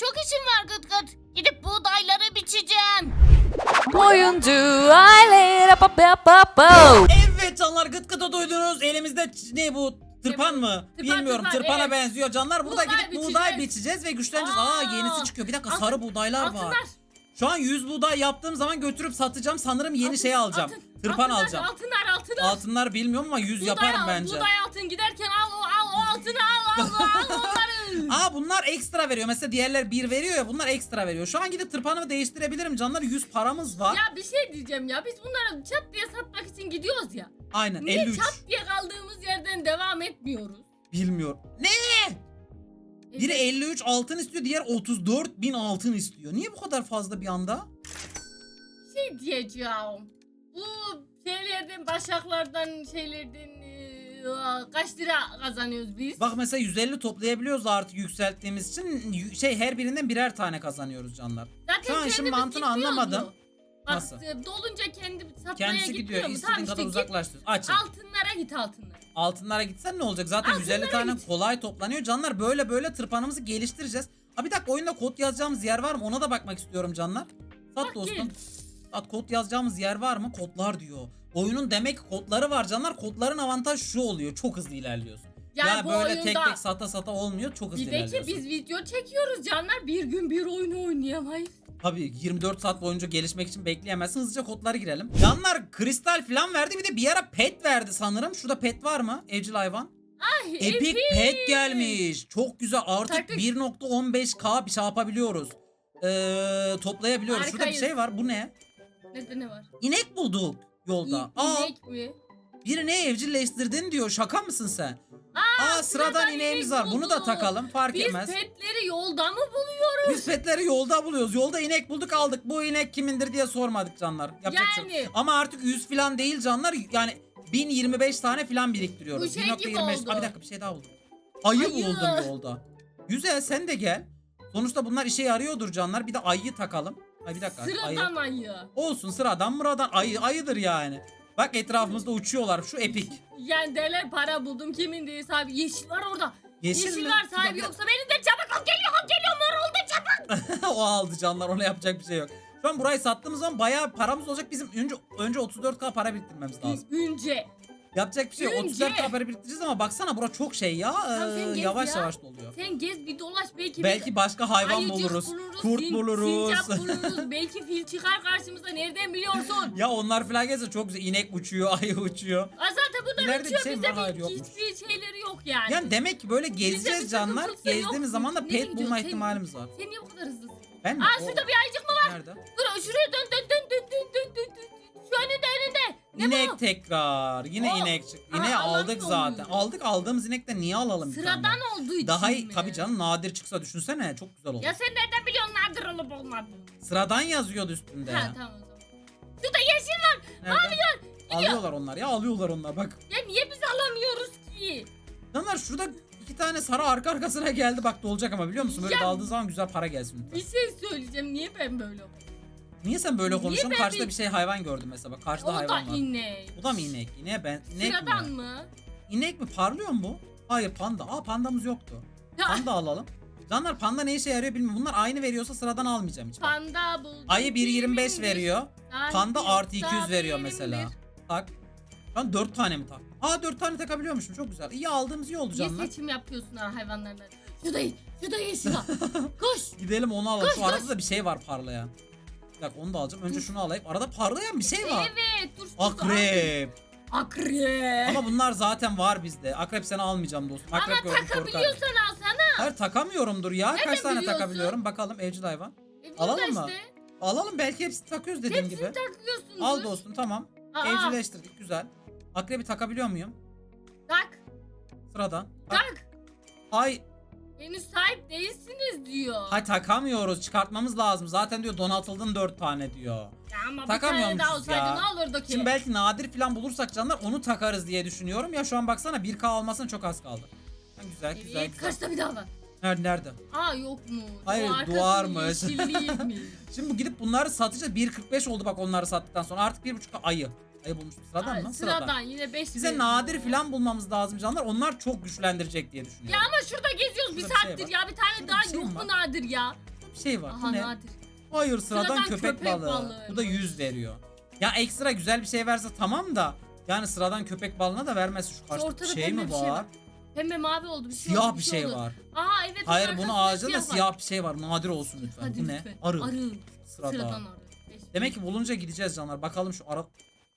çok işim var Gıt Gıt. Gidip buğdayları biçeceğim. Oyuncu aile pa pa pa pa. Evet canlar gıt gıta duydunuz. Elimizde ne bu? Tırpan mı? Tırpan, Bilmiyorum. tırpan, Tırpana evet. benziyor canlar. Burada Buğday gidip buğday biçeceğiz. biçeceğiz ve güçleneceğiz. Aa, Aa. yenisi çıkıyor. Bir dakika Altın- sarı buğdaylar var. Altınlar. Şu an 100 buğday yaptığım zaman götürüp satacağım. Sanırım yeni şey alacağım. Altın, Tırpan altınlar, alacağım. Altınlar altınlar. Altınlar bilmiyorum ama 100 Buğday yaparım al, bence. Buğday altın giderken al o al o altını al al al onları. Aa bunlar ekstra veriyor. Mesela diğerler 1 veriyor ya bunlar ekstra veriyor. Şu an gidip tırpanımı değiştirebilirim canlar. 100 paramız var. ya bir şey diyeceğim ya biz bunları çat diye satmak için gidiyoruz ya. Aynen Niye 53. çat diye kaldığımız yerden devam etmiyoruz? Bilmiyorum. Ne? Biri 53 altın istiyor, diğer 34 bin altın istiyor. Niye bu kadar fazla bir anda? şey diyeceğim. Bu şeylerden, başaklardan, şeylerden eee, kaç lira kazanıyoruz biz? Bak mesela 150 toplayabiliyoruz artık yükselttiğimiz için. Y- Şey her birinden birer tane kazanıyoruz canlar. Zaten şu an kendimiz mantığını anlamadım. mu? Bak Nasıl? e, dolunca kendi satmaya Kendisi gidiyor. mu? istediğin Tamam kadar işte git, uzaklaştır. Açın. altınlara git altınlara. Altınlara gitsen ne olacak? Zaten Altınlara 150 tane git. kolay toplanıyor. Canlar böyle böyle tırpanımızı geliştireceğiz. Ha bir dakika oyunda kod yazacağımız yer var mı? Ona da bakmak istiyorum canlar. Sat dostum. gel. Sat kod yazacağımız yer var mı? Kodlar diyor. Oyunun demek kodları var canlar. Kodların avantajı şu oluyor. Çok hızlı ilerliyorsun. Yani ya bu böyle oyunda tek tek sata sata olmuyor. Çok hızlı bir de ki ilerliyorsun. biz video çekiyoruz canlar. Bir gün bir oyunu oynayamayız. Tabii 24 saat boyunca gelişmek için bekleyemezsin. Hızlıca kodlara girelim. Canlar kristal falan verdi. Bir de bir ara pet verdi sanırım. Şurada pet var mı? Evcil hayvan. Ay Epic pet gelmiş. Çok güzel. Artık Taktik. 1.15k bir şey yapabiliyoruz. Ee, toplayabiliyoruz. Şurada bir Harikayız. şey var. Bu ne? Nerede ne var? İnek bulduk yolda. İ- Aa, inek mi? biri ne evcilleştirdin diyor. Şaka mısın sen? Aa, Aa, sıradan, sıradan ineğimiz inek var. Bunu da bulduk. takalım. Fark Biz etmez. petleri yolda mı buluyoruz? Biz petleri yolda buluyoruz. Yolda inek bulduk aldık. Bu inek kimindir diye sormadık canlar. Yapacak bir şey yok. Yani. Ama artık 100 falan değil canlar. Yani 1025 tane falan biriktiriyoruz. Bu şey gibi 1.25. oldu. Aa, bir dakika bir şey daha buldum. Ayı, Ayı. buldum yolda. Güzel sen de gel. Sonuçta bunlar işe yarıyordur canlar. Bir de ayıyı takalım. Ay bir dakika. Ayı. Sıradan ayı. Olsun sıradan mıradan ayı ayıdır yani. Bak etrafımızda uçuyorlar. Şu epik. Yani derler para buldum kimin diye sahibi. Yeşil var orada. Yeşil, Yeşil, mi? var sahibi dakika. yoksa beni de çabuk al geliyor al geliyor mor oldu çabuk. o aldı canlar. Ona yapacak bir şey yok. Şu an burayı sattığımız zaman bayağı paramız olacak. Bizim önce önce 34k para biriktirmemiz lazım. Önce. Yapacak bir şey yok. Önce- 34 tane biriktireceğiz ama baksana bura çok şey ya. Ee, yavaş ya. yavaş doluyor. Sen gez bir dolaş belki Belki başka hayvan ayıcık buluruz. Kurt sin- buluruz. Sincap buluruz. belki fil çıkar karşımıza nereden biliyorsun? ya onlar falan gelse çok güzel. İnek uçuyor, ayı uçuyor. Aa, zaten bunlar İleride uçuyor şey mi? bize bir, Hayır, hiçbir şeyleri yok yani. Yani demek ki böyle Bize gezeceğiz canlar. Gezdiğimiz zaman da pet bulma Sen- ihtimalimiz var. Sen niye bu kadar hızlısın? Ben mi? Aa O- şurada bir ayıcık mı var? Nerede? Dur şuraya dön dön dön dön dön dön dön. dön. Şu önünde önünde. Ne İnek tekrar. Yine O- inek çıktı. Aa, İneği Allah'ın aldık yoluydu. zaten. Aldık aldığımız inekten niye alalım bir tane? Sıradan olduğu için Daha mi? iyi tabii canım nadir çıksa düşünsene çok güzel olur. Ya sen nereden biliyorsun nadir olup olmadığını? Sıradan yazıyordu üstünde. Ha tamam o zaman. Şurada yeşil var. Nerede? Alıyorlar onlar ya alıyorlar onlar bak. Ya niye biz alamıyoruz ki? Canlar şurada iki tane sarı arka arkasına geldi bak dolacak ama biliyor musun? Böyle Ya- daldığı zaman güzel para gelsin lütfen. Bir şey söyleyeceğim. Niye ben böyle oldum? Niye sen böyle konuşuyorsun? ben Karşıda bir- bir şey hayvan gördüm mesela bak karşıda O da hayvan var. inek. Bu da mı inek? İneğe ben inek Sıradan mi? mı? İnek mi? Parlıyor mu bu? Hayır panda. Aa pandamız yoktu. Panda alalım. Canlar panda ne işe yarıyor bilmiyorum. Bunlar aynı veriyorsa sıradan almayacağım hiç. bak. Panda buldum. Ayı 1.25 kimindir? veriyor. Panda artı yoksa 200 veriyor mesela. Tak. Ben 4 tane mi tak? Aa 4 tane takabiliyormuşum çok güzel. İyi aldığımız iyi oldu Niye canlar. seçim yapıyorsun ha hayvanlarla? Şurada, şurada yeşil var. Koş. Gidelim onu alalım. Koş, Şu koş. arada da bir şey var parlayan. Bir dakika onu da alacağım. Önce şunu alayım. Arada parlayan bir şey var. Evet dur. Akrep. Akrep. Ama bunlar zaten var bizde. Akrep seni almayacağım dostum. Akrep Ama gördüm korkarım. takabiliyorsan alsana. Hayır takamıyorumdur ya. Nereden Kaç tane biliyorsun? takabiliyorum? Bakalım evcil hayvan. E, burada Alalım mı? Işte. Alalım belki hepsini takıyoruz dediğim Hepsini gibi. takıyorsun. Al dostum tamam. Aa, Evcilleştirdik güzel. Akrebi takabiliyor muyum? Tak. Sıradan. Tak. Tak. Ay, Henüz sahip değilsiniz diyor. hay takamıyoruz. Çıkartmamız lazım. Zaten diyor donatıldın 4 tane diyor. Ya ama bir Takamıyormuşuz tane daha olsaydı ya. ne olurdu ki? Şimdi belki nadir falan bulursak canlar onu takarız diye düşünüyorum. Ya şu an baksana 1K almasına çok az kaldı. Ha, güzel güzel Evet, güzel. kaçta bir daha var. Nerede nerede? Aa yok mu? Hayır, arkası duvarmış. yeşilliymiş. Şimdi bu gidip bunları satacağız. 1.45 oldu bak onları sattıktan sonra. Artık 1.5 ayı. Ayı bulmuştum. Sıradan Ay, mı? Sıradan yine 5 Bize nadir falan bulmamız lazım canlar. Onlar çok güçlendirecek diye Ya düşünüyorum. ama şurada geziyoruz bir Şurada bir şey saattir var. ya bir tane Şurada daha bir şey yok mu nadir ya? bir şey var. Aha Bu ne? nadir. Hayır sıradan, Sıradan köpek, köpek balığı. balığı. Bu da 100 veriyor. Ya ekstra güzel bir şey verse tamam da yani sıradan köpek balığına da vermez. Şu karşıda bir ortada şey pembe mi bir var? şey var. Pembe mavi oldu bir şey Siyah oldu, bir şey oldu. var. Aha evet. Hayır onun bunu ağaçta da siyah bir şey var. Nadir olsun lütfen. Hadi Bu ne? lütfen. Arı. Arı. Sırada. Sıradan arı. Beş. Demek ki bulunca gideceğiz canlar. Bakalım şu ara...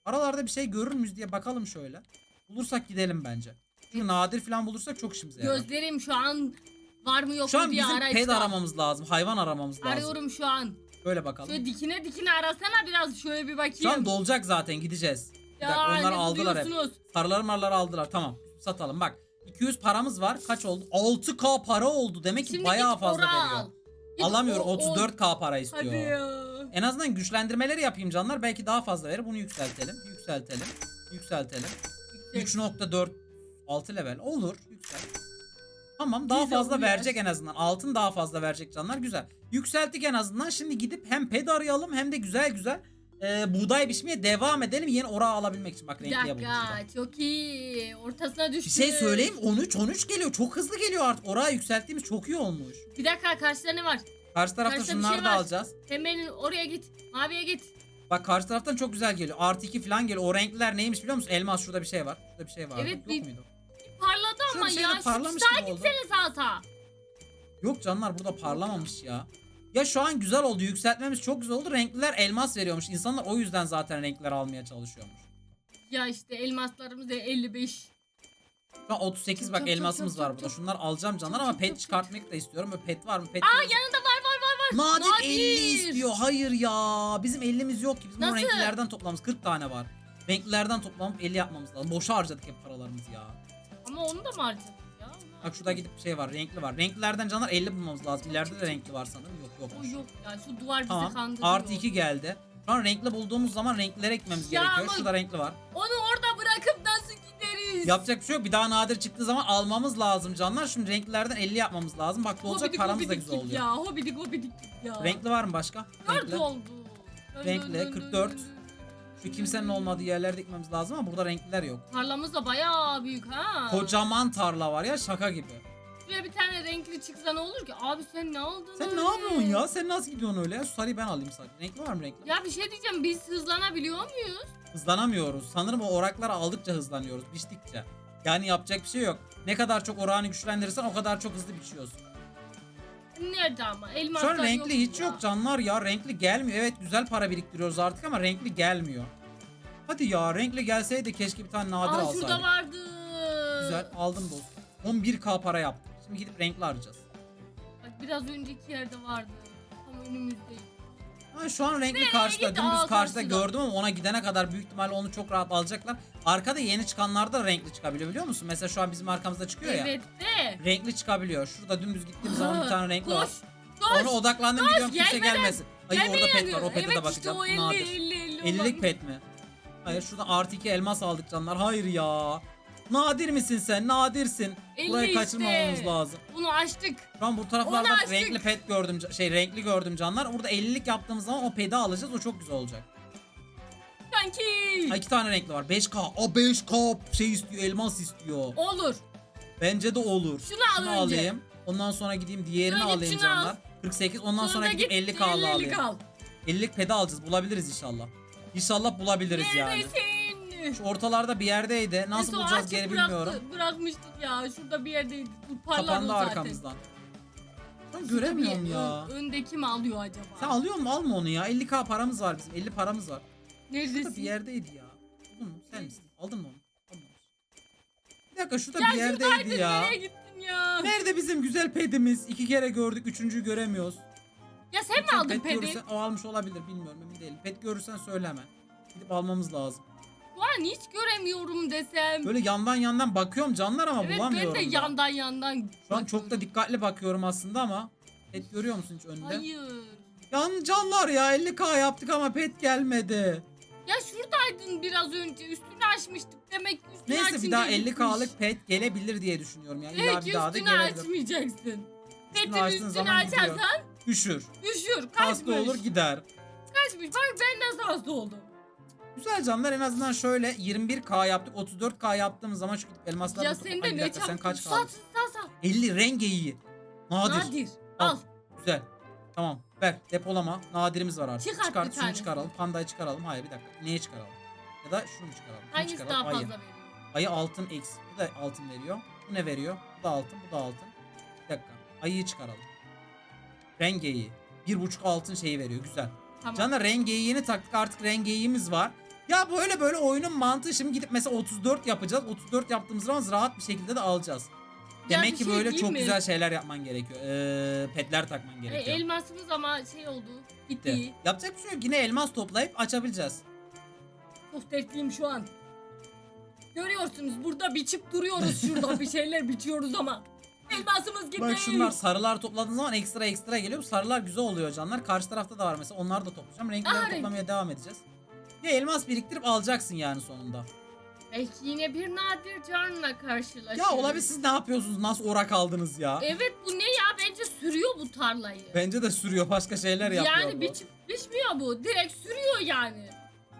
aralarda bir şey görür müyüz diye bakalım şöyle. Bulursak gidelim bence. Çünkü nadir falan bulursak çok işimize yarar. Gözlerim şu an var mı yok Şu mu an diye bizim arayışta. pet aramamız lazım. Hayvan aramamız lazım. Arıyorum şu an. Böyle bakalım. Şöyle dikine dikine arasana biraz şöyle bir bakayım. Şu an dolacak zaten gideceğiz. Bir dakika onlar ne aldılar hep. buluyorsunuz? Sarıları marları aldılar tamam. Satalım bak. 200 paramız var. Kaç oldu? 6k para oldu. Demek ki Şimdi bayağı git fazla ora veriyor. al. Git Alamıyor. o- o- 34k para istiyor. Hadi ya. En azından güçlendirmeleri yapayım canlar. Belki daha fazla verir. Bunu yükseltelim. Yükseltelim. Yükseltelim. 3.4 6 level. Olur. Yüksel. Tamam daha Güzel fazla verecek en azından. Altın daha fazla verecek canlar. Güzel. Yükselttik en azından. Şimdi gidip hem ped arayalım hem de güzel güzel e, buğday biçmeye devam edelim. Yeni ora alabilmek için. Bak Bir şurada. dakika çok iyi. Ortasına düştü. Bir şey söyleyeyim 13 13 geliyor. Çok hızlı geliyor artık. Oraya yükselttiğimiz çok iyi olmuş. Bir dakika karşıda ne var? Karşı tarafta Karşıda bir şunları şey da var. alacağız. Hemen oraya git. Maviye git. Bak karşı taraftan çok güzel geliyor. Artı 2 falan geliyor. O renkler neymiş biliyor musun? Elmas şurada bir şey var. Şurada bir şey var. Evet, Yok bir- muydu? Parladı ama bir şey ya. Şu parlamış sağa gibi oldu. gitsene sağa sağa. Yok canlar burada parlamamış ya. Ya şu an güzel oldu. Yükseltmemiz çok güzel oldu. Renkliler elmas veriyormuş. İnsanlar o yüzden zaten renkler almaya çalışıyormuş. Ya işte elmaslarımız da 55. Şu an 38 Çok, bak çok, elmasımız çok, var çok, burada. çok. Şunları alacağım canlar Çok, ama çok, pet çok, çok. çıkartmak da istiyorum. Böyle pet var mı? Pet Aa yanında Nadir, Nadir. 50 istiyor. Hayır ya. Bizim 50'miz yok ki. Bizim bu Nasıl? renklilerden toplamamız 40 tane var. Renklilerden toplamamız 50 yapmamız lazım. Boşa harcadık hep paralarımızı ya. Ama onu da mı harcadın ya? Bak şurada gidip şey var. Renkli var. Renklilerden canlar 50 bulmamız lazım. İleride de renkli var sanırım. Yok O yokmuş. yok ya şu duvar bizi Tamam. kandırıyor. Artı 2 geldi. Şu an renkli bulduğumuz zaman renklilere ekmemiz Ya gerekiyor. ama- Şurada renkli var. Onu orada bırakıp nasıl Yapacak bir şey yok. Bir daha nadir çıktığı zaman almamız lazım canlar. Şimdi renklilerden 50 yapmamız lazım. Bak olacak Hobidik, paramız da güzel oluyor. Ya hobidik hobidik ya. Renkli var mı başka? Dört Renkli. oldu. Dön, Renkli, dön, dön, 44. dön, dön. Şu kimsenin olmadığı yerlerde ekmemiz lazım ama burada renkliler yok. Tarlamız da bayağı büyük ha. Kocaman tarla var ya şaka gibi. Şuraya bir tane renkli çıksa ne olur ki? Abi sen ne aldın Sen öyle? ne yapıyorsun ya? Sen nasıl gidiyorsun öyle? Şu sarıyı ben alayım sadece. Renkli var mı renkli? Ya bir şey diyeceğim biz hızlanabiliyor muyuz? Hızlanamıyoruz. Sanırım o orakları aldıkça hızlanıyoruz. Biçtikçe. Yani yapacak bir şey yok. Ne kadar çok orağını güçlendirirsen o kadar çok hızlı biçiyorsun. Nerede ama? Şu Elmaslar an renkli hiç ya. yok canlar ya. Renkli gelmiyor. Evet güzel para biriktiriyoruz artık ama renkli gelmiyor. Hadi ya renkli gelseydi keşke bir tane nadir Aa alsaydık. şurada vardı. Güzel aldım dostum. 11k para yaptık. Şimdi gidip renkli arayacağız. Bak biraz önceki yerde vardı. Tam önümüzde. Ha, şu an renkli karşıda. Dümdüz karşıda gördüm ama ona gidene kadar büyük ihtimalle onu çok rahat alacaklar. Arkada yeni çıkanlar da renkli çıkabiliyor biliyor musun? Mesela şu an bizim arkamızda çıkıyor ya. Evet de. Renkli çıkabiliyor. Şurada dümdüz gittiğim zaman bir tane renkli var. Koş. Ona odaklandım gidiyorum kimse gelmeden. gelmesin. Hayır orada pet var. O pete evet de bakacağım. işte o 50 Nadir. 50 50 50'lik olan. pet mi? Hayır şuradan artı 2 elmas aldık canlar. Hayır ya. Nadir misin sen? Nadirsin. 50 Burayı işte. kaçırmamamız lazım. Bunu açtık. An bu taraflarda Onu açtık. renkli pet gördüm. Şey renkli gördüm canlar. Burada 50'lik yaptığımız zaman o pedi alacağız. O çok güzel olacak. Kanki. Ha iki tane renkli var. 5K. A 5K şey istiyor. Elmas istiyor. Olur. Bence de olur. Şunu al önce. alayım. Ondan sonra gideyim diğerini git, alayım şunu al. canlar. 48. Ondan sonra, gidip git, 50K'lı 50 alayım. al. 50'lik pedi alacağız. Bulabiliriz inşallah. İnşallah bulabiliriz yani. Neredesin? Şu ortalarda bir yerdeydi. Nasıl Neyse, o bulacağız açık geri bıraktı- bilmiyorum. Bırakmıştık ya. Şurada bir yerdeydi. Dur, Parlar Kapandı o zaten. arkamızdan. Ben göremiyorum bir ya. ön- öndeki mi alıyor acaba? Sen alıyor mu alma onu ya. 50k paramız var bizim. 50 paramız var. Şurada Neredesin? bir yerdeydi ya. Buldun mu? Sen misin? Aldın mı onu? Almamış. Bir dakika şurada bir yerdeydi ya. Nereye gittin ya? Nerede bizim güzel pedimiz? İki kere gördük, üçüncüyü göremiyoruz. Ya sen mi Sen aldın pet pedi? görürsen, o almış olabilir bilmiyorum emin değilim. Pet görürsen söyleme. Gidip almamız lazım. Şu an hiç göremiyorum desem. Böyle yandan yandan bakıyorum canlar ama evet bulamıyorum. ben de da. yandan yandan Şu an çok da dikkatli bakıyorum aslında ama pet görüyor musun hiç önünde? Hayır. Yan canlar ya 50k yaptık ama pet gelmedi. Ya şuradaydın biraz önce. Üstünü açmıştık. Demek ki üstünü Neyse bir daha gitmiş. 50k'lık pet gelebilir diye düşünüyorum ya. İlla Belki bir daha da üstünü gelebilir. açmayacaksın. Petin açtığın üstünü zaman gidiyor. açarsan Üşür. düşür. Kaçmış. Hasta olur gider. Kaçmış. Bak ben nasıl hasta oldum. Güzel canlar en azından şöyle 21k yaptık 34k yaptığımız zaman şu elmaslar Ya sen de ne sen çabuk. kaç Sat sat sat. 50 rengi iyi. Nadir. Nadir. Al. Al. Güzel. Tamam ver depolama. Nadirimiz var artık. Çıkart Çıkart şunu çıkaralım. Pandayı çıkaralım. Hayır bir dakika. Neye çıkaralım? Ya da şunu mu çıkaralım? Hangisi çıkaralım. daha Ayı. fazla veriyor? Ayı altın X. Bu da altın veriyor. Bu ne veriyor? Bu da altın. Bu da altın. Bir dakika. Ayıyı çıkaralım. Rengeyi. Bir buçuk altın şeyi veriyor. Güzel. Tamam. Canlar rengeyi yeni taktık. Artık rengeyiğimiz var. Ya böyle böyle oyunun mantığı şimdi gidip mesela 34 yapacağız. 34 yaptığımız zaman rahat bir şekilde de alacağız. Ya Demek bir ki şey böyle diyeyim çok mi? güzel şeyler yapman gerekiyor. Ee, petler takman E, gerekiyor. elmasımız ama şey oldu. Bitti. Bitti. Yapacak bir şey yok. Yine elmas toplayıp açabileceğiz. Çok dertliyim şu an. Görüyorsunuz burada biçip duruyoruz şurada bir şeyler biçiyoruz ama. Elmasımız gitti. Bak şunlar sarılar topladığın zaman ekstra ekstra geliyor. Bu sarılar güzel oluyor canlar. Karşı tarafta da var mesela. Onları da toplayacağım. Renkleri Aa, renk. toplamaya devam edeceğiz. Ya elmas biriktirip alacaksın yani sonunda. Belki yine bir nadir canla karşılaşırız. Ya olabilir siz ne yapıyorsunuz? Nasıl orak aldınız ya? Evet bu ne ya bence sürüyor bu tarlayı. Bence de sürüyor. Başka şeyler yapıyor yani bu. biçip biçmiyor bu. Direkt sürüyor yani.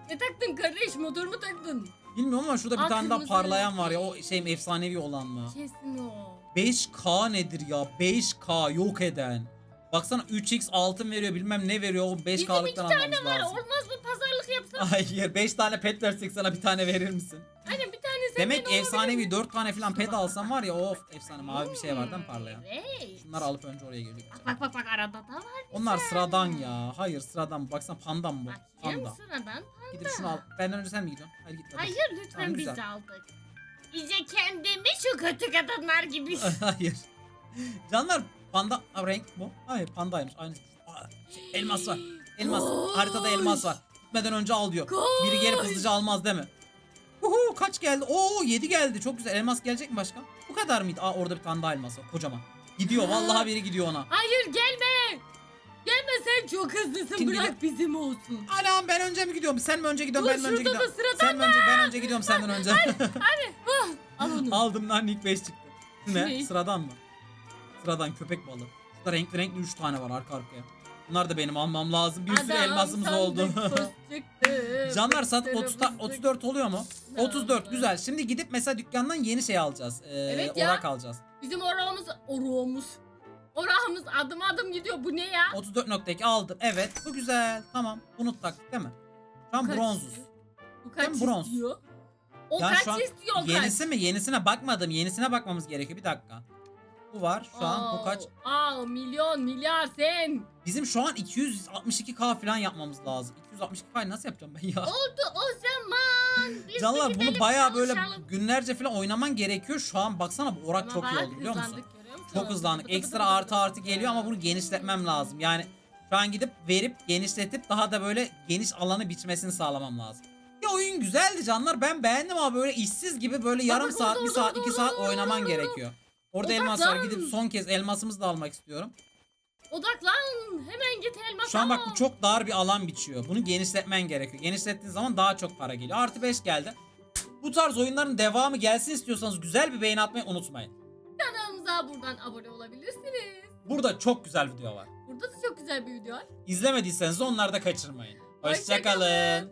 Ne taktın kardeş motor mu taktın? Bilmiyorum ama şurada bir Aa, tane daha kırmızı. parlayan var ya. O şey efsanevi olan mı? Kesin o. 5K nedir ya? 5K yok eden. Baksana 3x altın veriyor bilmem ne veriyor. O 5K'lıktan almamız Var lazım. olmaz mı pazarlık yapsak? Hayır 5 tane pet versek sana bir tane verir misin? Aynen bir tane senden Demek olabilir. efsanevi 4 tane falan pet alsam var ya of efsane mavi bir şey var değil mi parlayan? Evet. Şunları alıp önce oraya geliyor. Bak bak bak arada da var. Onlar sıradan ya. Hayır sıradan. Baksana panda mı bu? Bakayım Panda. sıradan. Gidip şunu al. Benden önce sen mi gidiyorsun? Hayır git. hadi. Hayır lütfen Tamam, biz güzel. aldık. İyice kendimi şu kötü kadınlar gibi. Hayır. Canlar panda ha, renk bu. Hayır pandaymış. Aynı. Aa, şey, elmas var. Elmas. Koş. Haritada elmas var. Gitmeden önce al diyor. Koş. Biri gelip hızlıca almaz değil mi? Uhu kaç geldi? Oo 7 geldi. Çok güzel. Elmas gelecek mi başka? Bu kadar mıydı? Aa orada bir tane daha elmas var. Kocaman. Gidiyor. Vallahi biri gidiyor ona. Hayır gelme. Gelme sen çok hızlısın Kim bırak bizim olsun. Anam ben önce mi gidiyorum? Sen mi önce gidiyorsun? Dur, ben mi önce şurada da gidiyorum? sıradan Sen mi önce? Ben önce gidiyorum senden önce. Al onu. Aldım lan ilk 5 çıktı. Ne? Ne? Sıradan mı? Sıradan köpek balığı. Şurada renkli renkli 3 tane var arka arkaya. Bunlar da benim almam lazım. Bir sürü Adam elmasımız sandık oldu. Canlar saat fıstığı 30, fıstık. 34 oluyor mu? 34 güzel. Şimdi gidip mesela dükkandan yeni şey alacağız. Ee, Evet ya. orak alacağız. Bizim orağımız, orağımız. Orağımız adım adım gidiyor. Bu ne ya? 34.2 aldım. Evet bu güzel. Tamam. Bunu taktık değil mi? Şu an Kaç bronzuz. istiyor? Bu kaç Ben bronz. istiyor? O Yani kaç an istiyor? o kaç? Yenisi mi? Yenisine bakmadım. Yenisine bakmamız gerekiyor. Bir dakika. Bu var. Şu an bu kaç? Aa milyon milyar sen. Bizim şu an 262k falan yapmamız lazım. 262k nasıl yapacağım ben ya? Oldu o zaman. Biz Canlar bunu gidelim baya böyle çalışalım. günlerce falan oynaman gerekiyor. Şu an baksana bu orak Ama çok iyi oldu biliyor musun? hızlandık, görüyor musun? Çok hızlandık. Bıdı bıdı Ekstra bıdı artı bıdı artı bıdı. geliyor ama bunu genişletmem lazım. Yani şu an gidip verip genişletip daha da böyle geniş alanı biçmesini sağlamam lazım. Ya oyun güzeldi canlar. Ben beğendim ama böyle işsiz gibi böyle yarım bak, saat, bir orada, saat, orada, iki orada, saat orada, oynaman orada. gerekiyor. Orada elmas var. Gidip son kez elmasımızı da almak istiyorum. Odaklan. Hemen git elmas Şu an bak bu çok dar bir alan biçiyor. Bunu genişletmen gerekiyor. Genişlettiğin zaman daha çok para geliyor. Artı 5 geldi. Bu tarz oyunların devamı gelsin istiyorsanız güzel bir beğeni atmayı unutmayın. Kanalımıza buradan abone olabilirsiniz. Burada çok güzel video var. Burada da çok güzel bir video var. İzlemediyseniz onları da kaçırmayın. Hoşça Hoşçakalın.